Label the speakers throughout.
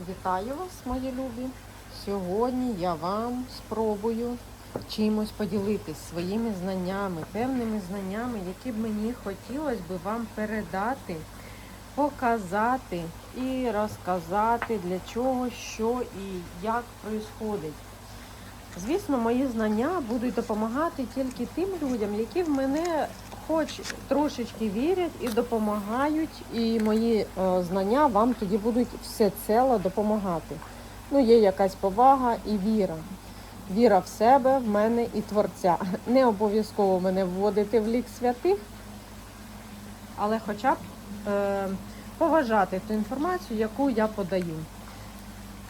Speaker 1: Вітаю вас, мої любі. Сьогодні я вам спробую чимось поділитись своїми знаннями, певними знаннями, які б мені хотілося би вам передати, показати і розказати, для чого, що і як відбувається. Звісно, мої знання будуть допомагати тільки тим людям, які в мене хоч трошечки вірять і допомагають, і мої е, знання вам тоді будуть всецело допомагати. Ну, є якась повага і віра. Віра в себе, в мене і творця. Не обов'язково мене вводити в лік святих, але хоча б е, поважати ту інформацію, яку я подаю.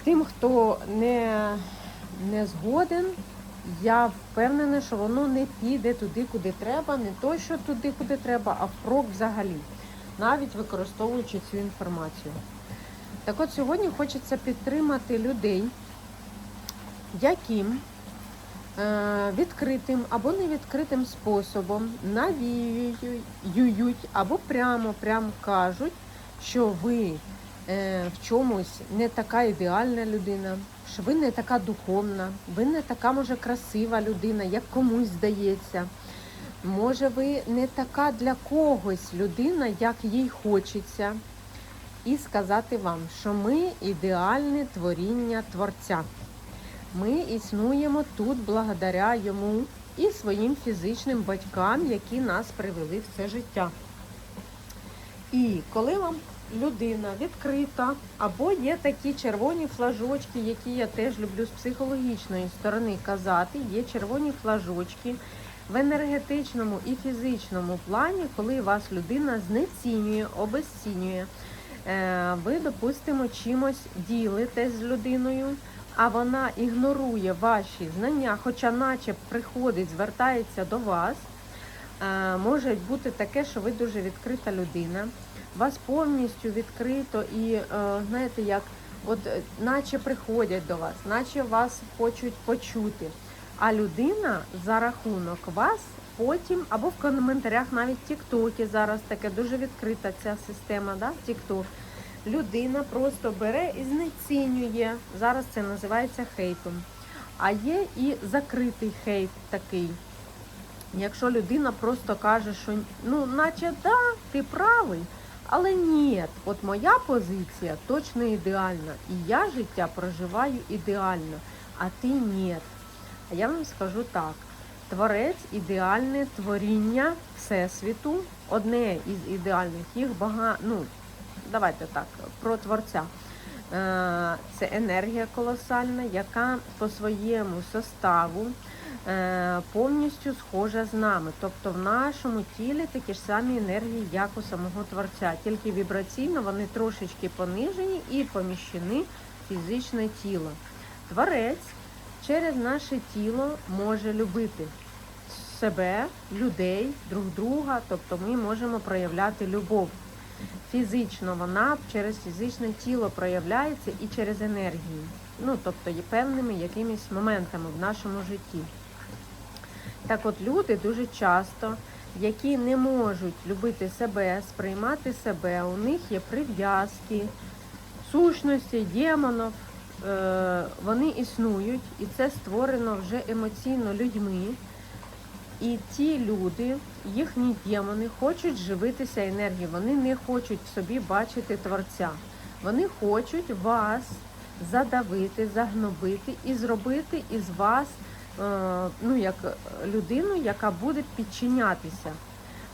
Speaker 1: Тим, хто не не згоден, я впевнена, що воно не піде туди, куди треба, не то, що туди, куди треба, а впрок взагалі, навіть використовуючи цю інформацію. Так от сьогодні хочеться підтримати людей, яким е, відкритим або невідкритим способом навіюють або прямо прямо кажуть, що ви в чомусь не така ідеальна людина, що ви не така духовна, ви не така, може, красива людина, як комусь здається. Може, ви не така для когось людина, як їй хочеться. І сказати вам, що ми ідеальне творіння Творця. Ми існуємо тут благодаря йому і своїм фізичним батькам, які нас привели в це життя. І коли вам людина відкрита, або є такі червоні флажочки, які я теж люблю з психологічної сторони казати, є червоні флажочки в енергетичному і фізичному плані, коли вас людина знецінює, обезцінює. Е, ви, допустимо, чимось ділитесь з людиною, а вона ігнорує ваші знання, хоча наче приходить, звертається до вас. Е, Може бути таке, що ви дуже відкрита людина вас повністю відкрито і е, знаєте, як от е, наче приходять до вас, наче вас хочуть почути. А людина за рахунок вас потім або в коментарях навіть в Тіктокі зараз таке дуже відкрита ця система, да, Тікток. Людина просто бере і знецінює. Зараз це називається хейтом. А є і закритий хейт такий. Якщо людина просто каже, що ну, наче да, ти правий. Але ні, от моя позиція точно ідеальна. І я життя проживаю ідеально, а ти ні. А я вам скажу так: творець ідеальне творіння Всесвіту, одне із ідеальних, їх багато, ну, давайте так, про творця. Е, це енергія колосальна, яка по своєму составу повністю схожа з нами. Тобто в нашому тілі такі ж самі енергії, як у самого творця, тільки вібраційно вони трошечки понижені і поміщені в фізичне тіло. Творець через наше тіло може любити себе, людей, друг друга, тобто ми можемо проявляти любов. Фізично вона через фізичне тіло проявляється і через енергію. Ну, тобто є певними якимись моментами в нашому житті. Так от люди дуже часто, які не можуть любити себе, сприймати себе, у них є прив'язки, сущності, демонів, е, вони існують, і це створено вже емоційно людьми. І ті люди, їхні демони, хочуть живитися енергією, вони не хочуть в собі бачити творця. Вони хочуть вас задавити, загнобити і зробити із вас. Е, ну, як людину, яка буде підчинятися.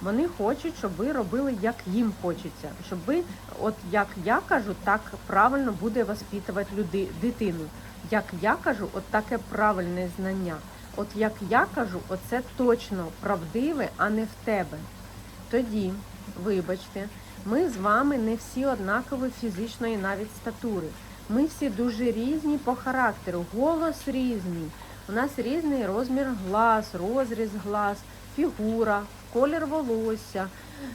Speaker 1: Вони хочуть, щоб ви робили, як їм хочеться. Щоб ви, от як я кажу, так правильно буде воспитувати люди, дитину. Як я кажу, от таке правильне знання. От як я кажу, оце точно правдиве, а не в тебе. Тоді, вибачте, ми з вами не всі однакові фізичної навіть статури. Ми всі дуже різні по характеру, голос різний. У нас різний розмір глаз, розріз глаз, фігура, колір волосся,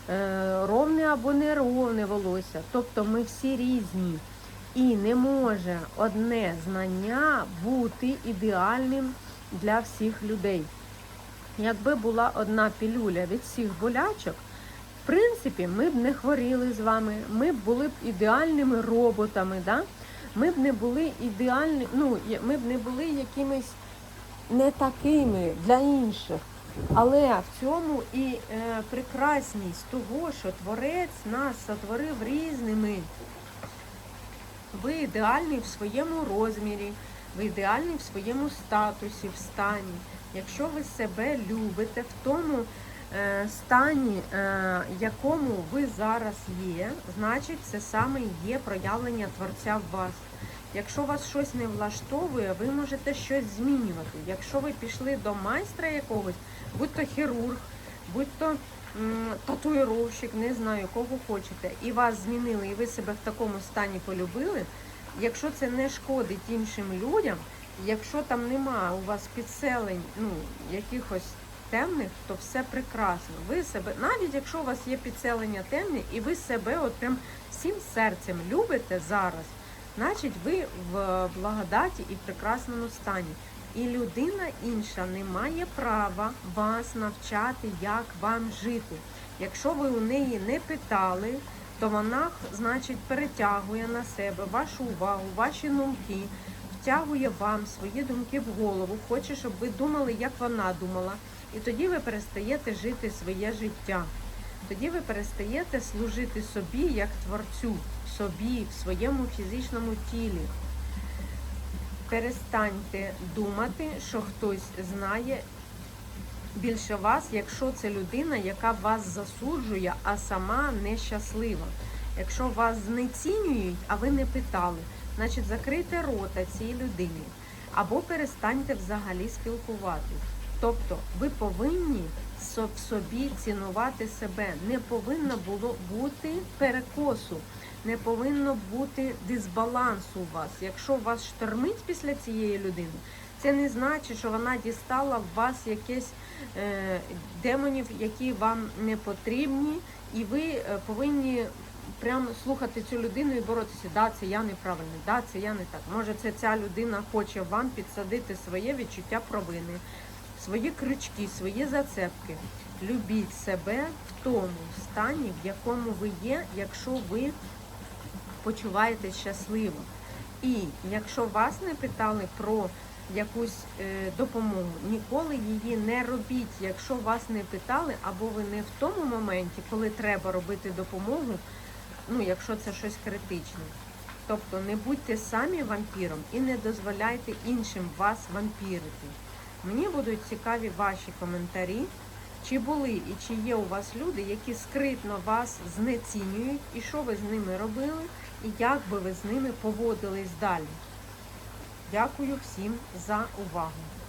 Speaker 1: е, ровне або неровне волосся. Тобто ми всі різні. І не може одне знання бути ідеальним для всіх людей. Якби була одна пілюля від всіх болячок, в принципі, ми б не хворіли з вами, ми б були б ідеальними роботами. Да? ми б не були ідеальні, ну, ми б не були якимись не такими для інших. Але в цьому і е, прекрасність того, що Творець нас сотворив різними. Ви ідеальний в своєму розмірі, ви ідеальний в своєму статусі, в стані. Якщо ви себе любите в тому е, стані, е, якому ви зараз є, значить це саме є проявлення Творця в вас. Якщо вас щось не влаштовує, ви можете щось змінювати. Якщо ви пішли до майстра якогось, будь то хірург, будь то татуїровщик, не знаю, кого хочете, і вас змінили, і ви себе в такому стані полюбили. Якщо це не шкодить іншим людям, якщо там нема у вас підселень, ну якихось темних, то все прекрасно. Ви себе, навіть якщо у вас є підселення темні, і ви себе от прям всім серцем любите зараз, значить ви в благодаті і прекрасному стані. І людина інша не має права вас навчати, як вам жити. Якщо ви у неї не питали, то вона, значить, перетягує на себе вашу увагу, ваші думки, втягує вам свої думки в голову, хоче, щоб ви думали, як вона думала. І тоді ви перестаєте жити своє життя. Тоді ви перестаєте служити собі як творцю, собі, в своєму фізичному тілі. Перестаньте думати, що хтось знає більше вас, якщо це людина, яка вас засуджує, а сама нещаслива. Якщо вас знецінюють, а ви не питали, значить закрийте рота цій людині або перестаньте взагалі спілкуватись. Тобто ви повинні в собі цінувати себе. Не повинно було бути перекосу, не повинно бути дисбалансу у вас. Якщо вас штормить після цієї людини, це не значить, що вона дістала в вас якесь е, демонів, які вам не потрібні, і ви е, повинні прямо слухати цю людину і боротися. Да, це я неправильний, да, це я не так. Може, це ця людина хоче вам підсадити своє відчуття провини, свої крючки, свої зацепки. Любіть себе в тому стані, в якому ви є, якщо ви почуваєтесь щасливо. І якщо вас не питали про якусь е, допомогу, ніколи її не робіть, якщо вас не питали, або ви не в тому моменті, коли треба робити допомогу, ну якщо це щось критичне. Тобто не будьте самі вампіром і не дозволяйте іншим вас вампірити. Мені будуть цікаві ваші коментарі. Чи були і чи є у вас люди, які скритно вас знецінюють, і що ви з ними робили, і як би ви з ними поводились далі? Дякую всім за увагу.